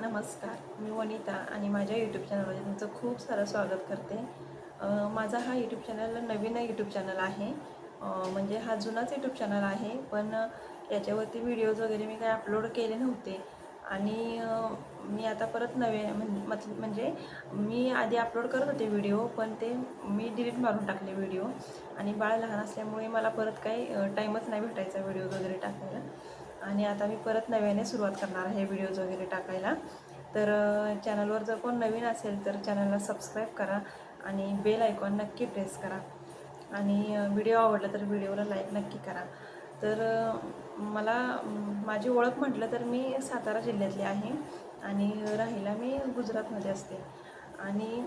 नमस्कार मी वनिता आणि माझ्या यूट्यूब चॅनलमध्ये तुमचं खूप सारं स्वागत करते. माझा हा यूट्यूब चॅनल नवीन यूट्यूब चॅनल आहे. म्हणजे हा जुनाच यूट्यूब चॅनल आहे पण याच्यावरती व्हिडिओज वगैरे मी काही अपलोड केले नव्हते. आणि मी आता परत नवे मत- म्हणजे मी आधी अपलोड करत होते व्हिडिओ पण ते मी डिलीट मारून टाकले व्हिडिओ आणि बाळ लहान असल्यामुळे मला परत काही टाईमच नाही भेटायचा व्हिडिओ वगैरे टाकायला. आणि आता मी परत नव्याने सुरुवात करणार आहे व्हिडिओज वगैरे टाकायला. तर चॅनलवर जर कोण नवीन असेल तर चॅनलला सबस्क्राईब करा आणि बेल आयकॉन नक्की प्रेस करा. आणि व्हिडिओ आवडला तर व्हिडिओला लाईक नक्की करा. तर मला माझी ओळख म्हटलं तर मी सातारा जिल्ह्यातली आहे आणि राहायला मी गुजरातमध्ये असते. आणि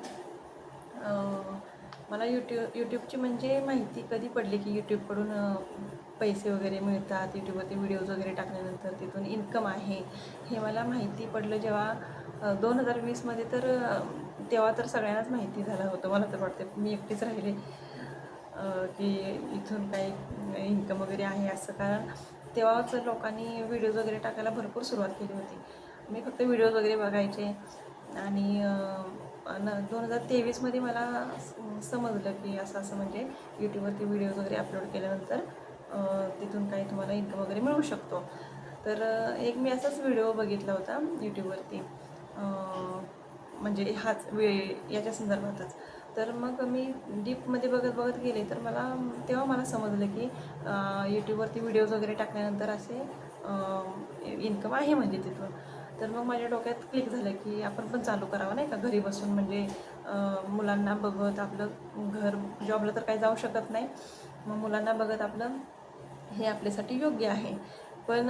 मला यूट्यूब यूट्यूबची म्हणजे माहिती कधी पडली की यूट्यूबकडून पैसे वगैरे मिळतात यूट्यूबवरती व्हिडिओज वगैरे टाकल्यानंतर तिथून इन्कम आहे. हे मला माहिती पडलं जेव्हा दोन हजार वीसमध्ये तर तेव्हा तर सगळ्यांनाच माहिती झालं होतं. मला तर वाटतं मी एकटीच राहिले की इथून काही इन्कम वगैरे आहे असं. कारण तेव्हाच लोकांनी व्हिडिओज वगैरे टाकायला भरपूर सुरुवात केली होती. मी फक्त व्हिडिओज वगैरे बघायचे आणि दोन हजार तेवीसमध्ये मला समजलं की असं असं म्हणजे यूट्यूबवरती व्हिडिओज वगैरे अपलोड केल्यानंतर तिथून काही तुम्हाला इन्कम वगैरे मिळू शकतो. तर एक मी असाच व्हिडिओ बघितला होता यूट्यूबवरती. म्हणजे हाच वेळ याच्या संदर्भातच. तर मग मी डीपमध्ये बघत बघत गेले तर मला तेव्हा मला समजलं की यूट्यूबवरती व्हिडिओज वगैरे टाकल्यानंतर असे इन्कम आहे म्हणजे तिथून. तर मग माझ्या डोक्यात क्लिक झालं की आपण पण चालू करावं नाही का? घरी बसून म्हणजे मुलांना बघत आपलं घर जॉबला तर काही जाऊ शकत नाही. मग मुलांना बघत आपलं हे आपल्यासाठी योग्य आहे. पण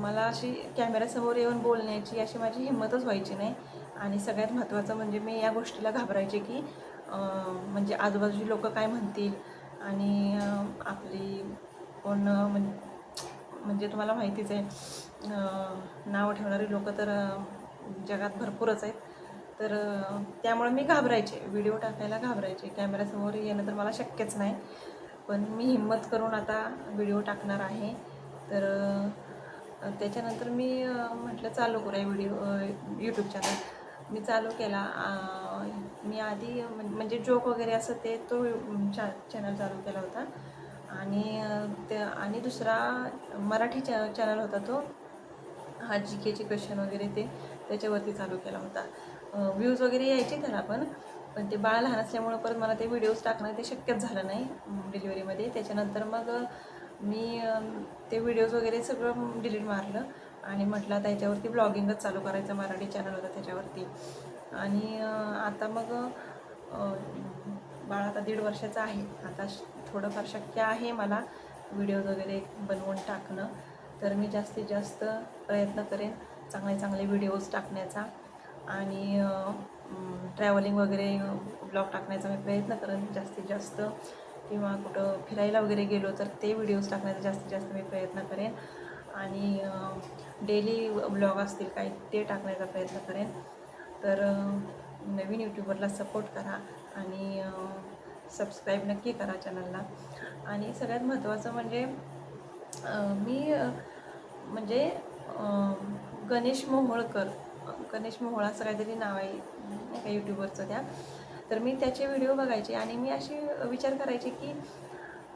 मला अशी कॅमेऱ्यासमोर येऊन बोलण्याची अशी माझी हिंमतच व्हायची नाही. आणि सगळ्यात महत्त्वाचं म्हणजे मी या गोष्टीला घाबरायचे की म्हणजे आजूबाजूची लोकं काय म्हणतील? आणि आपली कोण म्हणजे, म्हणजे तुम्हाला माहितीच आहे नाव ठेवणारी लोक तर जगात भरपूरच आहेत. तर त्यामुळे मी घाबरायचे. व्हिडिओ टाकायला घाबरायचे. कॅमेऱ्यासमोर येणं तर मला शक्यच नाही. पण मी हिंमत करून आता व्हिडिओ टाकणार आहे. तर त्याच्यानंतर मी म्हटलं चालू करूया व्हिडिओ यूट्यूब चॅनल मी चालू केला. मी आधी म्हणजे जोक वगैरे असं ते तो चा चॅनल चालू केला होता. आणि त्या ते आणि दुसरा मराठी चॅ चॅनल होता तो. हा जी केचे क्वेश्चन वगैरे ते त्याच्यावरती चालू केला होता. व्ह्यूज वगैरे यायचे त्याला पण पण ते बाळ लहान असल्यामुळं परत मला ते व्हिडिओज टाकणं ते शक्यच झालं नाही डिलिव्हरीमध्ये त्याच्यानंतर मग मी ते व्हिडिओज वगैरे सगळं डिलीट मारलं आणि म्हटलं आता याच्यावरती ब्लॉगिंगच चालू करायचं मराठी चॅनल होता त्याच्यावरती. आणि आता मग बाळ आता दीड वर्षाचं आहे. आता श- थोडंफार शक्य आहे मला व्हिडिओज वगैरे बनवून टाकणं. तर मी जास्तीत जास्त प्रयत्न करेन चांगले चांगले व्हिडिओज टाकण्याचा. आणि ट्रॅव्हलिंग वगैरे ब्लॉग टाकण्याचा मी प्रयत्न करेन जास्तीत जास्त. किंवा कुठं फिरायला वगैरे गेलो तर ते व्हिडिओज टाकण्याचा जास्तीत जास्त मी प्रयत्न करेन. आणि डेली ब्लॉग असतील काही ते टाकण्याचा प्रयत्न करेन. तर नवीन यूट्यूबरला सपोर्ट करा आणि सबस्क्राईब नक्की करा चॅनलला आणि सगळ्यात महत्त्वाचं म्हणजे मी म्हणजे गणेश मोहोळकर गणेश मोहोळ असं काहीतरी नाव आहे नाही का यूट्यूबवरचं त्या. तर मी त्याचे व्हिडिओ बघायचे आणि मी अशी विचार करायचे की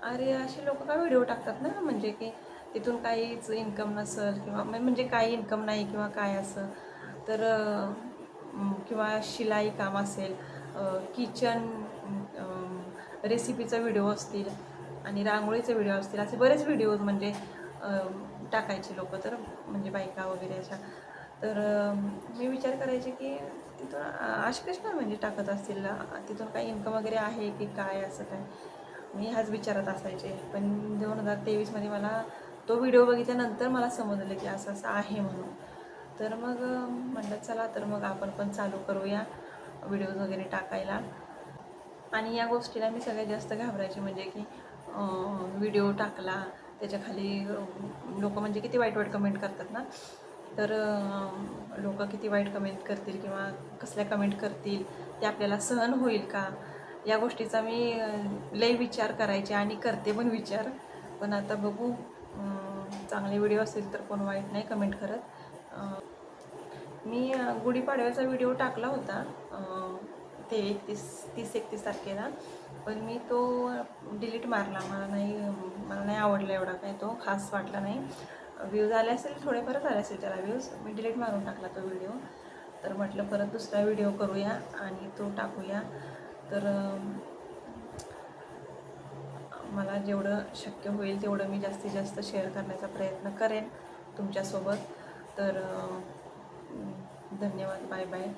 अरे असे लोक का व्हिडिओ टाकतात ना? म्हणजे की तिथून काहीच इन्कम नसेल किंवा म्हणजे काही इन्कम नाही किंवा काय असं. तर किंवा शिलाई काम असेल किचन रेसिपीचा व्हिडिओ असतील आणि रांगोळीचे व्हिडिओ असतील. असे बरेच व्हिडिओज म्हणजे टाकायचे लोक तर म्हणजे बायका वगैरे अशा. तर मी विचार करायचे की तिथून आशकृष्ण म्हणजे टाकत असतील. तिथून काही इन्कम वगैरे आहे की काय असं काय? मी ह्याच विचारात असायचे. पण दोन हजार तेवीसमध्ये मला तो व्हिडिओ बघितल्यानंतर मला समजलं की असं असं आहे म्हणून. तर मग अं, म्हटलं चला तर मग आपण पण चालू करूया व्हिडिओज वगैरे टाकायला. आणि या गोष्टीला मी सगळ्यात जास्त घाबरायचे म्हणजे की व्हिडिओ टाकला. त्याच्याखाली लोक म्हणजे किती वाईट वाईट कमेंट करतात ना? तर लोक किती वाईट कमेंट करतील किंवा कसल्या कमेंट करतील ते आपल्याला सहन होईल का? या गोष्टीचा मी लय विचार करायचे आणि करते पण विचार. पण आता बघू चांगले व्हिडिओ असेल तर कोण वाईट नाही कमेंट करत. मी गुढीपाडव्याचा व्हिडिओ टाकला होता ते एकतीस तीस एकतीस तारखेला. पण मी तो डिलीट मारला. मला नाही मला नाही आवडला एवढा काय तो खास वाटला नाही. व्ह्यूज आले असेल थोडेफारच आले असेल त्याला व्ह्यूज मी डिलीट मारून टाकला तो व्हिडिओ तर म्हटलं परत दुसरा व्हिडिओ करूया आणि तो टाकूया. तर मला जेवढं शक्य होईल तेवढं मी जास्तीत जास्त शेअर करण्याचा प्रयत्न करेन तुमच्यासोबत. तर धन्यवाद. Bye bye